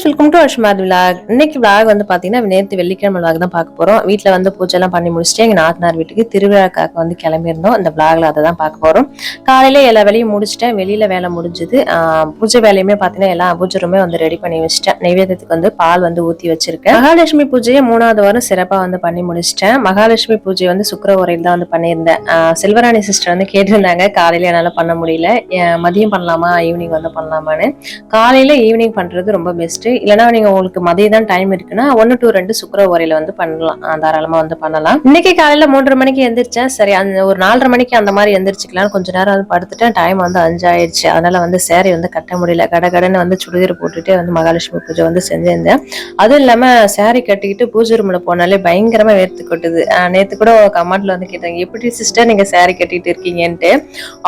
Friends welcome to Ashmath vlog இன்னைக்கு vlog வந்து பார்த்தீங்கன்னா நேற்று வெள்ளிக்கிழமை விலாக் தான் பார்க்க போகிறோம் வீட்டில் வந்து பூஜைலாம் பண்ணி முடிச்சுட்டு எங்கள் நாத்தனார் வீட்டுக்கு திருவிழாக்காக வந்து கிளம்பியிருந்தோம். அந்த விலாகில் அதை தான் பார்க்க போகிறோம் காலையில் எல்லா வேலையும் முடிச்சிட்டேன். வெளியில் வேலை முடிஞ்சுது. பூஜை வேலையுமே பார்த்தீங்கன்னா எல்லா பூஜை ரூமே வந்து ரெடி பண்ணி வச்சிட்டேன். நைவேத்தியத்துக்கு வந்து பால் வந்து ஊற்றி வச்சிருக்கேன். மகாலட்சுமி பூஜையை மூணாவது வாரம் சிறப்பாக வந்து பண்ணி முடிச்சிட்டேன். மகாலட்சுமி பூஜை வந்து சுக்கர உரையில் தான் வந்து பண்ணியிருந்தேன். செல்வராணி சிஸ்டர் வந்து கேட்டிருந்தாங்க காலையில் என்னால் பண்ண முடியல. ஏன் மதியம் பண்ணலாமா? ஈவினிங் வந்து பண்ணலாமான்னு. காலையில் ஈவினிங் பண்ணுறது ரொம்ப பெஸ்ட்டு பெஸ்ட் இல்லைன்னா நீங்க உங்களுக்கு மதியம் தான் டைம் இருக்குன்னா ஒன்னு டு ரெண்டு சுக்கர உரையில வந்து பண்ணலாம். தாராளமாக தாராளமா வந்து பண்ணலாம். இன்னைக்கு காலையில மூன்றரை மணிக்கு எந்திரிச்சேன். சரி அந்த ஒரு நாலரை மணிக்கு அந்த மாதிரி எந்திரிச்சுக்கலாம் கொஞ்ச நேரம் வந்து படுத்துட்டேன். டைம் வந்து அஞ்சாயிடுச்சு. அதனால வந்து சேரீ வந்து கட்ட முடியல. கடகடன்னு வந்து சுடிதார் போட்டுட்டு வந்து மகாலட்சுமி பூஜை வந்து செஞ்சிருந்தேன். அதுவும் இல்லாம சேரீ கட்டிக்கிட்டு பூஜை ரூம்ல போனாலே பயங்கரமா வேர்த்து கொட்டுது. நேற்று நேத்து கூட கமெண்ட்ல வந்து கேட்டாங்க எப்படி சிஸ்டர் நீங்க சேரீ கட்டிட்டு இருக்கீங்கன்ட்டு?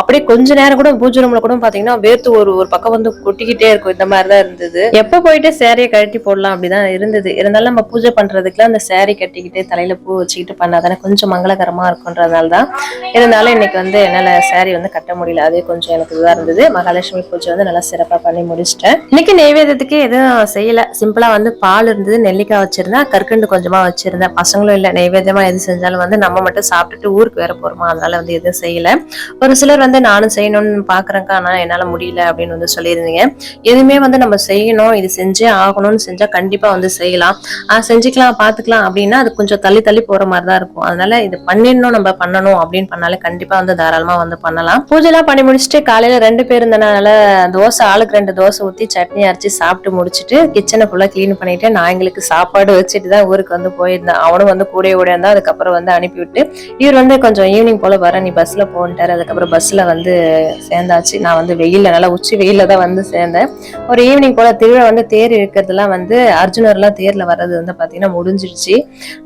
அப்படியே கொஞ்ச நேரம் கூட பூஜை ரூம்ல கூட பாத்தீங்கன்னா வேர்த்து ஒரு ஒரு பக்கம் வந்து கொட்டிக்கிட்டே இருக்கும். இந்த மாதிரி தான் இருந்தது. எப்ப போயிட்டு சேரீயை கழட்டி போடலாம் அப்படிதான் இருந்தது. இருந்தாலும் நம்ம பூஜை பண்றதுக்குலாம் அந்த சேரீ கட்டிக்கிட்டு தலையில பூ வச்சுக்கிட்டு பண்ணாதானே கொஞ்சம் மங்களகரமா இருக்குன்றதுனால தான் இருந்தாலும் இன்னைக்கு வந்து என்னால சேரீ வந்து கட்ட முடியல. அதே கொஞ்சம் எனக்கு இதுவா இருந்தது. மகாலட்சுமி பூஜை வந்து நல்லா சிறப்பா பண்ணி முடிச்சிட்டேன். இன்னைக்கு நெய்வேதத்துக்கு எதுவும் செய்யல. சிம்பிளா வந்து பால் இருந்தது. நெல்லிக்காய் வச்சிருந்தேன். கற்கண்டு கொஞ்சமா வச்சிருந்தேன். பசங்களும் இல்லை. நெய்வேதமா எது செஞ்சாலும் வந்து நம்ம மட்டும் சாப்பிட்டுட்டு ஊருக்கு வேற போறோமா? அதனால வந்து எதுவும் செய்யல. ஒரு சிலர் வந்து நானும் செய்யணும்னு பாக்குறேங்க்கா ஆனா என்னால முடியல அப்படின்னு வந்து சொல்லியிருந்தீங்க. எதுவுமே வந்து நம்ம செய்யணும். இது செஞ்சு ஆகணும்னு செஞ்சா கண்டிப்பா வந்து செய்யலாம். ஆஹ் செஞ்சுக்கலாம் பாத்துக்கலாம் அப்படின்னா அது கொஞ்சம் தள்ளி தள்ளி போற மாதிரி தான் இருக்கும். அதனால இது பண்ணிடணும் நம்ம பண்ணணும் அப்படின்னு பண்ணாலே கண்டிப்பா வந்து தாராளமா வந்து பண்ணலாம். பூஜைலாம் பண்ணி முடிச்சுட்டு காலையில ரெண்டு பேர் இருந்தனால தோசை ஆளுக்கு ரெண்டு தோசை ஊத்தி சட்னி அரைச்சி சாப்பிட்டு முடிச்சுட்டு கிச்சனை ஃபுல்லா க்ளீன் பண்ணிட்டு நான் எங்களுக்கு சாப்பாடு வச்சுட்டு தான் ஊருக்கு வந்து போயிருந்தேன். அவனும் வந்து கூட ஓடி இருந்தா அதுக்கப்புறம் வந்து அனுப்பிவிட்டு இவர் வந்து கொஞ்சம் ஈவினிங் போல வர நீ பஸ்ல போன்ட்டாரு. அதுக்கப்புறம் பஸ்ல வந்து சேர்ந்தாச்சு. நான் வந்து வெயிலில் நல்லா உச்சி வெயில்ல தான் வந்து சேர்ந்தேன். ஒரு ஈவினிங் போல திருவிழா வந்து தேர் இழுக்கிறதுலாம் வந்து அர்ஜுனர்லாம் தேர்ல வர்றது வந்து பாத்தீங்கன்னா முடிஞ்சிருச்சு.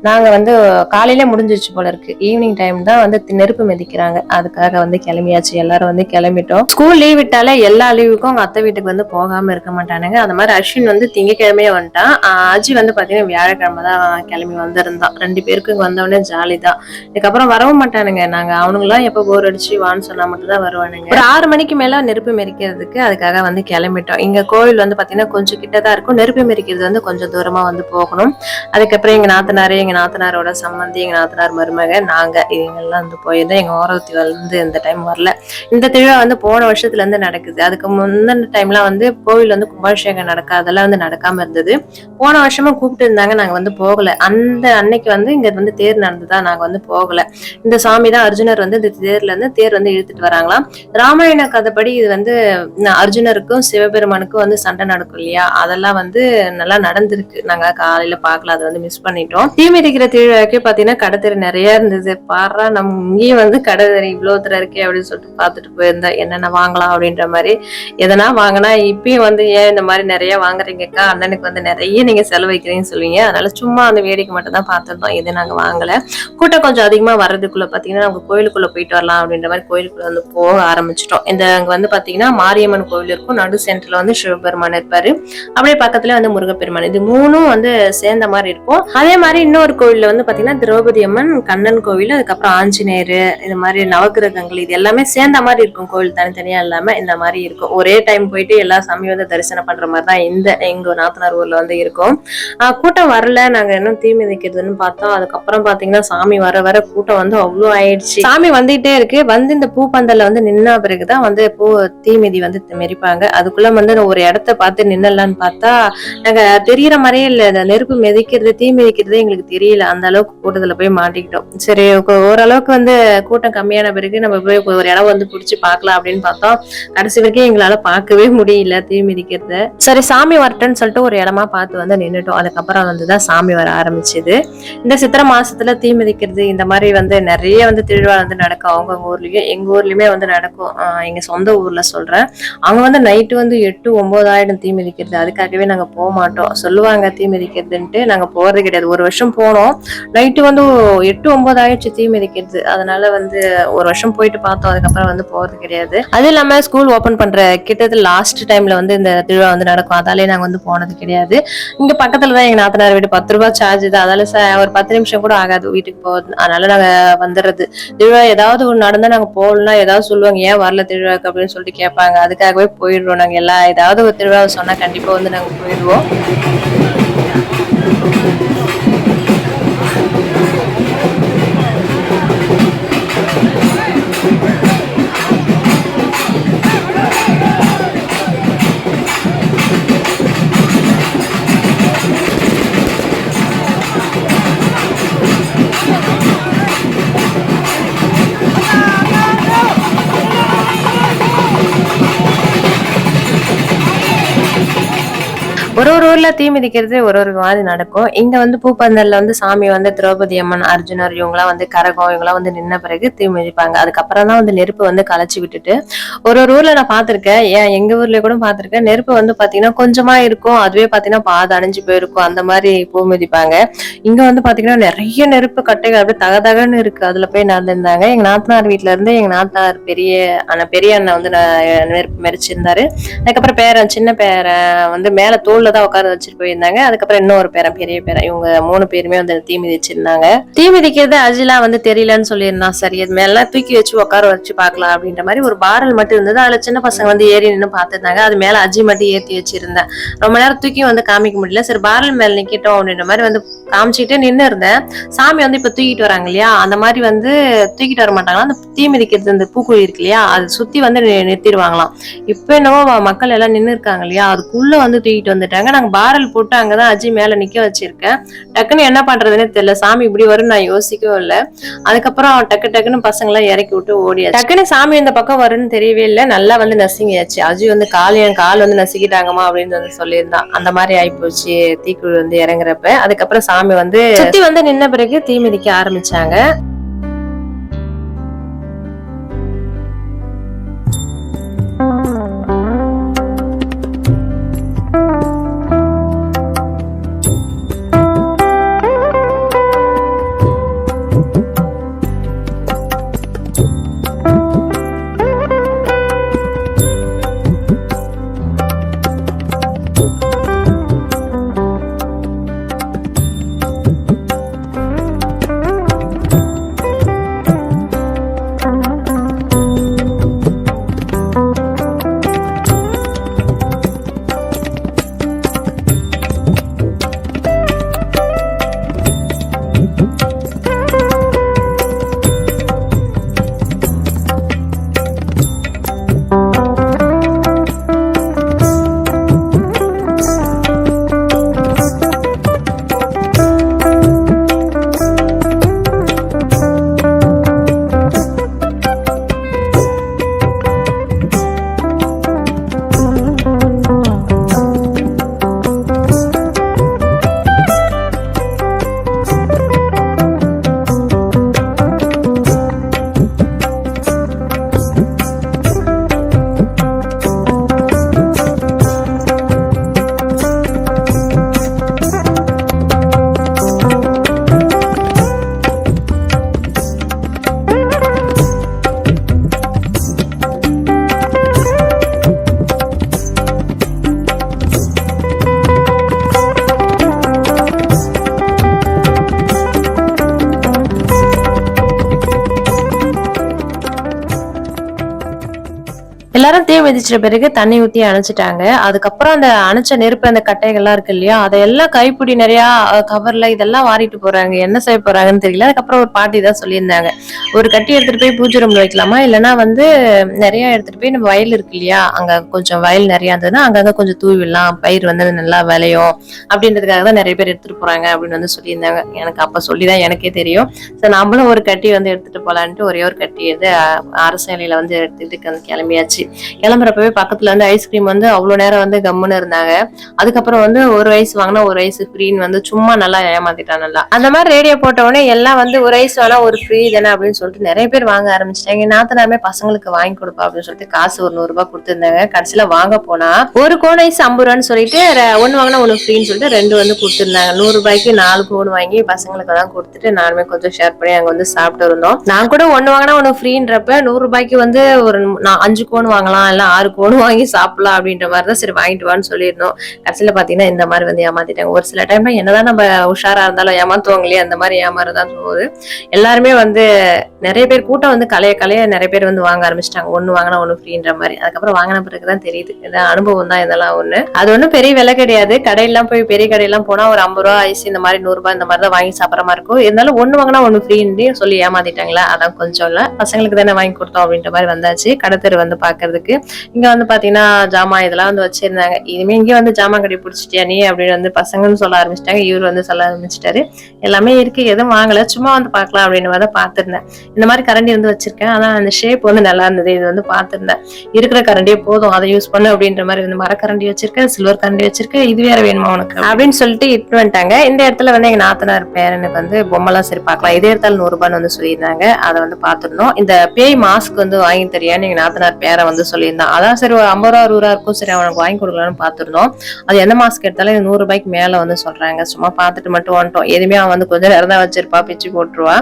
நாங்க வந்து காலையில முடிஞ்சிருச்சு போல இருக்கு. ஈவினிங் டைம் தான் வந்து நெருப்பு மிதிக்கிறாங்க. அதுக்காக வந்து கிளம்பியாச்சு. எல்லாரும் வந்து கிளம்பிட்டோம். ஸ்கூல் லீவ் விட்டாலே எல்லா லீவுக்கும் அவங்க அத்தை வீட்டுக்கு வந்து போகாம இருக்க மாட்டானுங்க. அந்த மாதிரி அஸ்வின் வந்து திங்கக்கிழமையே வந்துட்டான். அஜி வந்து பாத்தீங்கன்னா வியாழக்கிழமை தான் கிளம்பி வந்திருந்தான். ரெண்டு பேருக்கு வந்தவொடனே ஜாலி தான். இதுக்கப்புறம் வரவும் மாட்டானுங்க. நாங்க அவனுங்களாம் எப்ப போர் அடிச்சு வான்னு சொன்னா மட்டும் தான் வருவானுங்க. ஒரு ஆறு மணிக்கு மேல நெருப்பு மெரிக்கிறதுக்கு அதுக்காக வந்து கிளம்பிட்டோம். இங்க கோவில் வந்து பாத்தீங்கன்னா கொஞ்சம் கிட்ட தான் இருக்கும் நெருப்பு மெரிக்கிறது வந்து கொஞ்சம் தூரமா வந்து போகணும். அதுக்கப்புறம் எங்க நாத்தனாரு எங்க நாத்தனாரோட சம்மந்தி எங்க நாத்தனார் மருமக நாங்க இவங்கெல்லாம் வந்து போயிருந்தோம். எங்க ஓரவத்தி வந்து இந்த டைம் வரல. இந்த திருவிழா வந்து போன வருஷத்துல இருந்து நடக்குது. அதுக்கு முந்தின டைம்லாம் வந்து கோவில் வந்து கும்பாபிஷேகம் நடக்காதெல்லாம் வந்து நடக்காம இருந்தது. போன வருஷமும் கூப்பிட்டு இருந்தாங்க நாங்க வந்து போகல. அந்த அன்னைக்கு வந்து இங்க வந்து தேர் நடந்ததா நாங்க வந்து போகல. இந்த சாமி தான் அர்ஜுனர் வந்து இந்த தேர்ல இருந்து தேர் வந்து இழுத்துட்டு வராங்களாம். ராமாயண கதைப்படி இது வந்து அர்ஜுனருக்கும் சிவபெருமானுக்கும் வந்து சண்டை நடக்கும் இல்லையா? அதெல்லாம் வந்து நல்லா நடந்திருக்கு. நாங்க காலையில பார்க்கல அதை வந்து மிஸ் பண்ணிட்டோம். தீ மிதிக்கிற திருவிழாக்கே பாத்தீங்கன்னா கடத்தெரு நிறைய இருந்தது. பாரு நம்ம இங்கேயும் வந்து கடத்தெரு இவ்வளவு தர இருக்கே அப்படின்னு சொல்லிட்டு பார்த்துட்டு போயிருந்தேன் என்னென்ன வாங்கலாம் அப்படின்ற மாதிரி. எதனா வாங்கினா இப்பயும் வந்து ஏன் இந்த மாதிரி நிறைய வாங்குறீங்கக்கா? அண்ணனுக்கு வந்து நிறைய நீங்க செலவழிக்கிறீங்கன்னு சொல்லுவீங்க. அதனால சும்மா அந்த வேடிக்கை மட்டும் தான் பார்த்துருந்தோம் எதுவும் நாங்க வாங்கல. கூட்டம் கொஞ்சம் அதிகமா வர்றதுக்குள்ள பாத்தீங்கன்னா நம்ம கோயிலுக்குள்ள போயிட்டு வரலாம் அப்படின்ற மாதிரி கோயிலுக்குள்ள வந்து போக ஆரம்பிச்சிட்டோம். இந்த அங்க வந்து பாத்தீங்கன்னா மாரியம்மன் கோவில் இருக்கும். நடு சென்டர்ல வந்து சிவபெருமான் இருப்பாரு. அப்படியே பக்கத்துல வந்து முருகப்பெருமான். இது மூணும் வந்து சேர்ந்த மாதிரி இருக்கும். அதே மாதிரி இன்னொரு கோவில்ல வந்து பாத்தீங்கன்னா திரௌபதி அம்மன் கண்ணன் கோவில் அதுக்கப்புறம் ஆஞ்சநேயர் இது மாதிரி நவகிரகங்கள் இது எல்லாமே சேர்ந்த மாதிரி இருக்கும். கோவில் தனித்தனியா இல்லாம இந்த மாதிரி இருக்கும். ஒரே டைம் போயிட்டு எல்லா சாமியும் வந்து தரிசனம் பண்ற மாதிரி தான் இந்த எங்க நாத்தனார் ஊர்ல வந்து இருக்கும். கூட்டம் வரல. நாங்க இன்னும் தீ மிதிக்கிறதுன்னு பார்த்தோம். அதுக்கப்புறம் பாத்தீங்கன்னா சாமி வர வர கூட்டம் வந்து அவ்வளோ ஆயிடுச்சு. சாமி வந்துட்டே இருக்கு. வந்து இந்த பூ பந்தல்ல வந்து நின்ன பிறகுதான் வந்து பூ தீமிதி வந்து மெரிப்பாங்க. அதுக்குள்ள வந்து ஒரு இடத்த பார்த்து நின்னலான்னு பார்த்து நாங்க தெரியற மாதிரியே இல்ல. இந்த நெருப்பு மிதிக்கிறது தீ மிதிக்கிறது எங்களுக்கு தெரியல. அந்த அளவுக்கு கூட்டத்துல போய் மாட்டிக்கிட்டோம். சரி ஓரளவுக்கு வந்து கூட்டம் கம்மியான பிறகு நம்ம போய் ஒரு இடம் வந்து பிடிச்சி பார்க்கலாம் அப்படின்னு பார்த்தோம். கடைசி வரைக்கும் எங்களால பார்க்கவே முடியல தீ மிதிக்கிறத. சரி சாமி வரட்டுன்னு சொல்லிட்டு ஒரு இடமா பார்த்து வந்து நின்னுட்டோம். அதுக்கப்புறம் வந்து தான் சாமி வர ஆரம்பிச்சது. இந்த சித்திரை மாசத்துல தீ மிதிக்கிறது இந்த மாதிரி வந்து நிறைய வந்து திருவிழா வந்து நடக்கும். அவங்கவுங்க ஊர்லயும் எங்க ஊர்லயுமே வந்து நடக்கும். ஆஹ் எங்க சொந்த ஊர்ல சொல்றேன். அவங்க வந்து நைட்டு வந்து எட்டு ஒன்பதாயிரம் தீ மிதிக்கிறது. அதுக்காகவே நாங்கள் போக மாட்டோம். சொல்லுவாங்க தீ மிதிக்கிறதுன்ட்டு. நாங்கள் போகிறது கிடையாது. ஒரு வருஷம் போனோம். நைட்டு வந்து எட்டு ஒன்பதாயிரச்சு தீ மிதிக்கிறது. அதனால வந்து ஒரு வருஷம் போயிட்டு பார்த்தோம். அதுக்கப்புறம் வந்து போகிறது கிடையாது. அது இல்லாமல் ஸ்கூல் ஓப்பன் பண்ணுற கிட்டத்தட்ட லாஸ்ட் டைமில் வந்து இந்த திருவிழா வந்து நடக்கும். அதாலே நாங்கள் வந்து போனது கிடையாது. இங்கே பக்கத்தில் தான் எங்கள் நாத்தனார் வீடு. பத்து ரூபா சார்ஜ் தான் அதால ஒரு பத்து நிமிஷம் கூட ஆகாது வீட்டுக்கு போகுது அதனால நாங்கள் வந்துடுறது திருவிழா ஏதாவது ஒன்று நடந்தால் நாங்கள் போகலன்னா ஏதாவது சொல்லுவாங்க ஏன் வரல திருவிழாக்கு? அப்படின்னு சொல்லிட்டு கேட்பாங்க. அதுக்காகவே போயிடுறோம் நாங்கள் எல்லா ஏதாவது ஒரு திருவிழா சொன்னால் கண்டிப்பாக வந்து நாங்க போயிடுவோம் ஒரு ஒரு ஊர்ல தீ மிதிக்கிறது ஒரு ஒரு மாதிரி நடக்கும். இங்க வந்து பூப்பந்தல்ல வந்து சாமி வந்து திரௌபதி அம்மன் அர்ஜுனர் இவங்கலாம் வந்து கரகம் இவங்கலாம் வந்து நின்ன பிறகு தீ மிதிப்பாங்க. அதுக்கப்புறம் தான் வந்து நெருப்பு வந்து கலைச்சி விட்டுட்டு ஒரு ஒரு ஊர்ல நான் பார்த்திருக்கேன். ஏன் எங்க ஊர்ல கூட பார்த்திருக்கேன். நெருப்பு வந்து பாத்தீங்கன்னா கொஞ்சமா இருக்கும். அதுவே பாத்தீங்கன்னா பாது அணிஞ்சு போயிருக்கும். அந்த மாதிரி பூ மிதிப்பாங்க. இங்க வந்து பாத்தீங்கன்னா நிறைய நெருப்பு கட்டைகள் அப்படியே தகதகன்னு இருக்கு. அதுல போய் நடந்திருந்தாங்க. எங்க நாத்தனார் வீட்டுல இருந்து எங்க நாத்தனார் பெரிய அண்ணன் பெரிய அண்ணன் வந்து நெருப்பு மெரிச்சிருந்தாரு அதுக்கப்புறம் பேரன் சின்ன பேரன் வந்து மேல தான் உட்கார வச்சுட்டு போயிருந்தாங்க. அதுக்கப்புறம் இன்னொரு பேரன் பெரிய பேரன் இவங்க மூணு பேருமே வந்து தீ மிதிச்சிருந்தாங்க. தீ மிதிக்கிறது அஜிலா வந்து தெரியலன்னு சொல்லியிருந்தான் சரி அது மேல தூக்கி வச்சு உட்கார வச்சு பார்க்கலாம் அப்படின்ற மாதிரி ஒரு பாரல் மட்டும் இருந்தது. அதுல சின்ன பசங்க வந்து ஏறி நின்று பார்த்துருந்தாங்க. அது மேல அஜி மட்டும் ஏத்தி வச்சிருந்தேன். ரொம்ப நேரம் தூக்கி வந்து காமிக்க முடியல. சரி பாரல் மேல நிக்கட்டும் அப்படின்ற மாதிரி வந்து காமிச்சிட்டு நின்று இருந்தேன். சாமி வந்து இப்போ தூக்கிட்டு வராங்க இல்லையா? அந்த மாதிரி வந்து தூக்கிட்டு வர மாட்டாங்களா? அந்த தீ மிதிக்கிறது அந்த பூக்குழி இருக்கு இல்லையா? அது சுத்தி வந்து நி- நிறுத்திடுவாங்களாம். இப்போ என்னவோ மக்கள் எல்லாம் நின்று இருக்காங்க இல்லையா? அதுக்குள்ள வந்து தூக்கிட்டு வந்துட்டாங்க. நாங்க பாரல் போட்டு அங்கதான் அஜி மேலே நிக்க வச்சிருக்கேன். டக்குன்னு என்ன பண்றதுன்னே தெரியல. சாமி இப்படி வரும் நான் யோசிக்கவும் இல்லை. அதுக்கப்புறம் டக்கு டக்குன்னு பசங்களாம் இறக்கி விட்டு ஓடியாச்சு. டக்குன்னு சாமி இந்த பக்கம் வரும்னு தெரியவே இல்லை. நல்லா வந்து நசுங்கியாச்சு. அஜி வந்து கால் என் கால் வந்து நசுக்கிட்டாங்கம்மா அப்படின்னு வந்து சொல்லியிருந்தான். அந்த மாதிரி ஆயிப்போச்சு. தீக்குழி வந்து இறங்குறப்ப. அதுக்கப்புறம் சாமி வந்து சுத்தி வந்து நின்ன பிறகு தீ மிதிக்க ஆரம்பிச்சாங்க. எல்லாரும் தீ மிதிச்சிட்ட பிறகு தண்ணி ஊத்தி அணைச்சிட்டாங்க. அதுக்கப்புறம் அந்த அணைச்ச நெருப்பு அந்த கட்டைகள்லாம் இருக்கு இல்லையா? அதையெல்லாம் கைப்பிடி நிறைய கவர்ல இதெல்லாம் வாரிட்டு போறாங்க. என்ன செய்ய போறாங்கன்னு தெரியல. அதுக்கப்புறம் ஒரு பாட்டி தான் சொல்லியிருந்தாங்க. ஒரு கட்டி எடுத்துட்டு போய் பூஜை ரூம்ல வைக்கலாமா? இல்லைன்னா வந்து நிறைய எடுத்துட்டு போய் நம்ம வயல் இருக்கு இல்லையா? அங்க கொஞ்சம் வயல் நிறைய இருந்ததுன்னா அங்கங்கே கொஞ்சம் தூவிடலாம் பயிர் வந்து நல்லா விளையும். அப்படின்றதுக்காக தான் நிறைய பேர் எடுத்துட்டு போறாங்க அப்படின்னு வந்து சொல்லியிருந்தாங்க. எனக்கு அப்ப சொல்லிதான் எனக்கே தெரியும். ஸோ நம்மளும் ஒரு கட்டி வந்து எடுத்துட்டு போலான்ட்டு ஒரே ஒரு கட்டி வந்து அரசு வந்து எடுத்துட்டு வந்து கிளம்பியாச்சு. கிளம்புறப்பவே பக்கத்துல வந்து ஐஸ்கிரீம் வந்து அவ்வளவு நேரம் வந்து கம்முன்னு இருந்தாங்க. அதுக்கப்புறம் வந்து ஒரு வயசு வாங்கினா ஒரு வயசு ஃப்ரீன்னு வந்து சும்மா நல்லா ஏமாத்திட்டான் நல்லா. அந்த மாதிரி ரேடியோ போட்ட உடனே எல்லாம் வந்து ஒரு வயசு வேணா ஒரு ஃப்ரீ தானே அப்படின்னு சொல்லிட்டு நிறைய பேர் வாங்க ஆரம்பிச்சிட்டாங்க. எங்க நாத்தனாருமே பசங்களுக்கு வாங்கி கொடுப்பா அப்படின்னு சொல்லிட்டு காசு ஒரு நூறு ரூபாய் கொடுத்துருந்தாங்க. கடைசியில வாங்க போனா ஒரு கோன் ஐஸ் ஐம்பது ரூபான்னு சொல்லிட்டு ஒன்னு வாங்கினா ஒண்ணு ஃப்ரீன்னு சொல்லிட்டு ரெண்டு வந்து கொடுத்துருந்தாங்க. நூறு ரூபாய்க்கு நாலு கோன் வாங்கி பசங்களுக்கு எல்லாம் கொடுத்துட்டு நானுமே கொஞ்சம் ஷேர் பண்ணி அங்க வந்து சாப்பிட்டு இருந்தோம். நான் கூட ஒன்னு வாங்கினா ஒண்ணு ஃப்ரீன்றப்ப நூறு ரூபாய்க்கு வந்து ஒரு அஞ்சு கோன் வாங்க வாங்கலாம் இல்லை ஆறு கோடு வாங்கி சாப்பிடலாம் அப்படின்ற மாதிரி தான் சரி வாங்கிட்டு வான்னு சொல்லியிருந்தோம். கடைசியில் பார்த்தீங்கன்னா இந்த மாதிரி வந்து ஏமாத்திட்டாங்க. ஒரு சில டைம்ல என்னதான் நம்ம உஷாரா இருந்தாலும் ஏமாத்துவாங்க இல்லையா அந்த மாதிரி ஏமாறதான் போகுது எல்லாருமே வந்து நிறைய பேர் கூட்டம் வந்து கலைய கலைய நிறைய பேர் வந்து வாங்க ஆரம்பிச்சிட்டாங்க. ஒன்று வாங்கினா ஒன்று ஃப்ரீன்ற மாதிரி. அதுக்கப்புறம் வாங்கின பிறகுதான் தெரியுது. இதான் அனுபவம் தான் இதெல்லாம் ஒன்று அது ஒன்றும் பெரிய விலை கிடையாது. கடையெல்லாம் போய் பெரிய கடையெல்லாம் போனால் ஒரு ஐம்பது ரூபா ஐசி இந்த மாதிரி நூறுரூபா இந்த மாதிரி தான் வாங்கி சாப்பிட்ற மாதிரி இருக்கும். இருந்தாலும் ஒன்று வாங்கினா ஒன்று ஃப்ரீன்னு சொல்லி ஏமாத்திட்டாங்களா? அதான் கொஞ்சம் இல்லை. பசங்களுக்கு தானே வாங்கி கொடுத்தோம் அப்படின்ற மாதிரி வந்தாச்சு. கடத்தர் வந்து பாக்குறதுக்கு. இங்க வந்து பாத்தீங்கன்னா ஜாமான் இதெல்லாம் வந்து வச்சிருந்தாங்க. இனிமே இங்கே வந்து ஜாமான் கட்டி பிடிச்சிட்டியா நீ? அப்படின்னு வந்து பசங்கன்னு சொல்ல ஆரம்பிச்சிட்டாங்க. இவர் வந்து சொல்ல ஆரம்பிச்சிட்டாரு. எல்லாமே இருக்கு. எதுவும் வாங்கல. சும்மா வந்து பார்க்கலாம் அப்படின்னு மாதிரி பார்த்திருந்தேன். இந்த மாதிரி கரண்டி வந்து வச்சிருக்கேன். ஆனா அந்த ஷேப் வந்து நல்லா இருந்தது. இது வந்து பார்த்திருந்தேன். இருக்கிற கரண்டியே போதும். அதை யூஸ் பண்ணு அப்படின்ற மாதிரி வந்து மரக்கரண்டி வச்சிருக்கேன். சில்வர் கரண்டி வச்சிருக்கேன். இது வேற வேணுமா உனக்கு? அப்படின்னு சொல்லிட்டு இட்டு வந்துட்டாங்க இந்த இடத்துல வந்து எங்க நாத்தனார் பேரனுக்கு வந்து பொம்மைலாம் சரி பார்க்கலாம். இதே இடத்துல நூறுபான்னு வந்து சொல்லியிருந்தாங்க. அதை வந்து பார்த்துருந்தோம். இந்த பேய் மாஸ்க் வந்து வாங்கி தரியான்னு எங்க நாத்தனார் பேரை வந்து சொல்லியிருந்தான். அதான் சரி ஒரு ஐம்பது ரூபா அறுபது ரூபா இருக்கும். சரி அவனுக்கு வாங்கி கொடுக்கலாம்னு பார்த்துருந்தோம். அது எந்த மாஸ்க் எடுத்தாலும் நூறு ரூபாய்க்கு மேல வந்து சொல்றாங்க. சும்மா பார்த்துட்டு மட்டும் வந்துட்டோம். எதுவுமே அவன் வந்து கொஞ்சம் நேரம் தான் வச்சிருப்பா பிச்சு போட்டுருவா.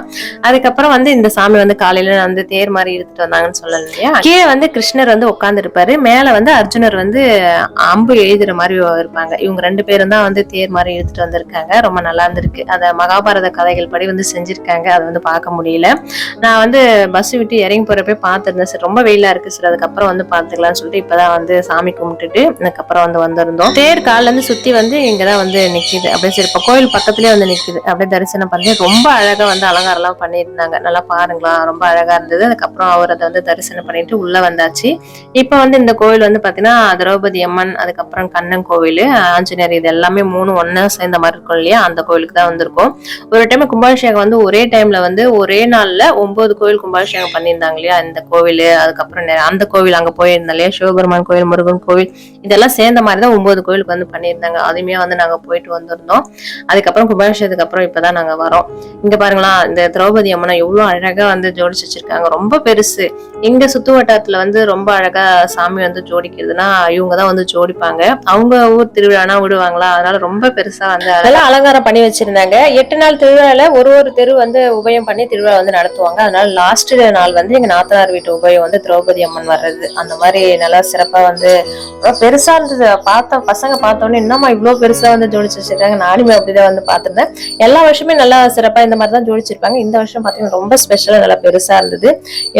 அதுக்கப்புறம் வந்து இந்த சாமி வந்து காலையில வந்து தேர் மாதிரி எடுத்துட்டு வந்தாங்கன்னு சொல்லல இல்லையா? கீழே வந்து கிருஷ்ணர் வந்து உட்காந்துருப்பாரு இருப்பாரு மேல வந்து அர்ஜுனர் வந்து அம்பு எழுதுற மாதிரி இருப்பாங்க. இவங்க ரெண்டு பேரும் தான் வந்து தேர் மாதிரி எடுத்துட்டு வந்திருக்காங்க. ரொம்ப நல்லா இருந்திருக்கு. அந்த மகாபாரத கதைகள் படி வந்து செஞ்சிருக்காங்க. அதை வந்து பார்க்க முடியல. நான் வந்து பஸ் விட்டு இறங்கி போறப்ப பார்த்துருந்தேன். சார் ரொம்ப வெயிலா இருக்கு. சார் அதுக்கப்புறம் வந்து பார்த்துக்கலாம்னு சொல்லிட்டு இப்பதான் வந்து சாமி கும்பிட்டுட்டு அதுக்கப்புறம் வந்து வந்திருந்தோம். தேர் கால்ல இருந்து சுத்தி வந்து இங்கதான் வந்து நிக்குது. அப்படியே சரி இப்போ கோயில் பக்கத்துலயே வந்து நிக்குது. அப்படியே தரிசனம் பண்ணி ரொம்ப அழகா வந்து அலங்காரம் எல்லாம் பண்ணியிருந்தாங்க. நல்லா பாருங்களா ரொம்ப அழகா இருந்தது. அதுக்கப்புறம் அவர் அதை வந்து தரிசனம் பண்ணிட்டு உள்ள வந்தாச்சு. இப்போ வந்து இந்த கோயில் வந்து பாத்தீங்கன்னா திரௌபதி அம்மன் அதுக்கப்புறம் கண்ணன் கோவில் ஆஞ்சநேயர் இது எல்லாமே மூணு ஒன்னா சேர்ந்த மாதிரி இருக்கும் இல்லையா? அந்த கோவிலுக்கு தான் வந்திருக்கும். ஒரு டைம் கும்பாபிஷேகம் வந்து ஒரே டைம்ல வந்து ஒரே நாள்ல ஒன்பது கோவில் கும்பாபிஷேகம் பண்ணியிருந்தாங்க இல்லையா? இந்த கோவில் அதுக்கப்புறம் அந்த கோவில் அங்க போயிருந்தோம் இல்லையா சிவபெருமான் கோயில் முருகன் கோவில் இதெல்லாம் சேர்ந்த மாதிரி தான் ஒன்பது கோயிலுக்கு வந்து பண்ணியிருந்தாங்க. அதுவுமே வந்து நாங்க போயிட்டு வந்திருந்தோம். அதுக்கப்புறம் கும்பாபிஷேகத்துக்கு அப்புறம் இப்பதான் நாங்க வரோம். இங்க பாருங்களா இந்த திரௌபதி அம்மனை எவ்வளவு அழகா வந்து ஜோடிச்சு வச்சிருக்காங்க. ரொம்ப பெருசு. எங்க சுத்து வட்டாரத்துல வந்து ரொம்ப அழகா சாமி வந்து ஜோடிக்கிறதுனா இவங்க தான் வந்து ஜோடிப்பாங்க. அவங்க ஊர் திருவிழானா விடுவாங்களா? அதனால ரொம்ப பெருசா வந்து அதெல்லாம் அலங்காரம் பண்ணி வச்சிருந்தாங்க. எட்டு நாள் திருவிழால ஒரு ஒரு தெரு வந்து உபயம் பண்ணி திருவிழா வந்து நடத்துவாங்க. அதனால லாஸ்ட் நாள் வந்து எங்க நாத்தனார் வீட்டு உபயம் வந்து திரௌபதி அம்மன் வர்றது. அந்த மாதிரி நல்லா சிறப்பா வந்து ரொம்ப பெருசா இருந்தது. பார்த்த பசங்க பார்த்தோன்னே என்னமா இவ்வளவு பெருசா வந்து ஜோடிச்சு வச்சிருக்காங்க? நானுமே அப்படிதான் வந்து பார்த்துருந்தேன். எல்லா வருஷமே நல்லா சிறப்பா இந்த மாதிரி தான் ஜோடிச்சிருப்பாங்க. இந்த வருஷம் பாத்தீங்கன்னா ரொம்ப ஸ்பெஷலா நல்லா பெருசா இருந்தது.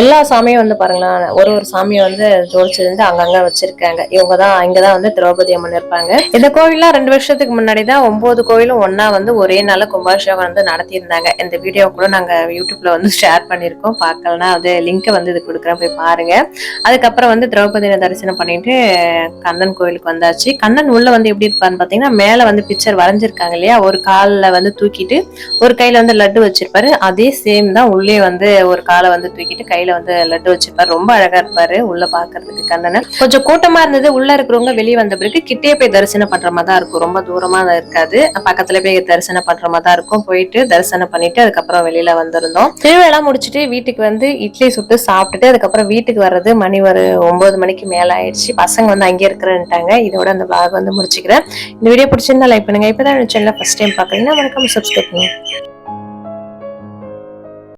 எல்லா சாமியும் வந்து பாருங்களேன் ஒரு ஒரு சாமியை வந்து ஜோடிச்சது வந்து அங்கங்க வச்சிருக்காங்க. இவங்க தான் இங்க தான் வந்து திரௌபதி அம்மன் இருப்பாங்க. இந்த கோவில்லாம் ரெண்டு வருஷத்துக்கு முன்னாடி தான் ஒன்பது கோவிலும் ஒன்னா வந்து ஒரே நாள்ல கும்பாபிஷேகம் வந்து நடத்தியிருந்தாங்க. இந்த வீடியோ கூட நாங்க யூடியூப்ல வந்து ஷேர் பண்ணியிருக்கோம். பார்க்கலன்னா அது லிங்கை வந்து இது கொடுக்குறேன் போய் பாருங்க. அதுக்கப்புறம் வந்து திரௌபதியை தரிசனம் பண்ணிட்டு கண்ணன் கோயிலுக்கு வந்தாச்சு. கண்ணன் உள்ள வந்து எப்படி இருப்பான்னு பாத்தீங்கன்னா மேல வந்து பிக்சர் வரைஞ்சிருக்காங்க இல்லையா? ஒரு காலில் வந்து தூக்கிட்டு ஒரு கையில வந்து லட்டு வச்சிருப்பாரு. அதே சேம் தான் உள்ளே வந்து ஒரு காலை வந்து தூக்கிட்டு கையில வந்து லட்டு வச்சிருப்பாரு. ரொம்ப அழகா இருப்பாரு. உள்ள பாக்குறதுக்கு கண்ணனை. கொஞ்சம் கூட்டமா இருந்தது. உள்ள இருக்கிறவங்க வெளியே வந்த பிறகு கிட்டே போய் தரிசனம் பண்ற மாதிரி தான் இருக்கும். ரொம்ப தூரமா இருக்காது. பக்கத்துல போய் தரிசனம் பண்ற மாதிரி தான் இருக்கும். போயிட்டு தரிசனம் பண்ணிட்டு அதுக்கப்புறம் வெளியில வந்திருந்தோம். திருவிழா முடிச்சுட்டு வீட்டுக்கு வந்து இட்லி சுட்டு சாப்பிட்டுட்டு அதுக்கப்புறம் வீட்டுக்கு வர்றது மணி ஒரு ஒன்பது மணிக்கு மேல ஆயிடுச்சு. பசங்க வந்து அங்கே இருக்கிறேன்ட்டாங்க. இதோட அந்த பிளாக் வந்து முடிச்சுக்கிறேன். இந்த வீடியோ பிடிச்சிருந்தா லைக் பண்ணுங்க. இப்பதான் சேனல் ஃபர்ஸ்ட் டைம் பாக்குறீங்கன்னா வணக்கம் சப்ஸ்கிரைப் பண்ணுங்க.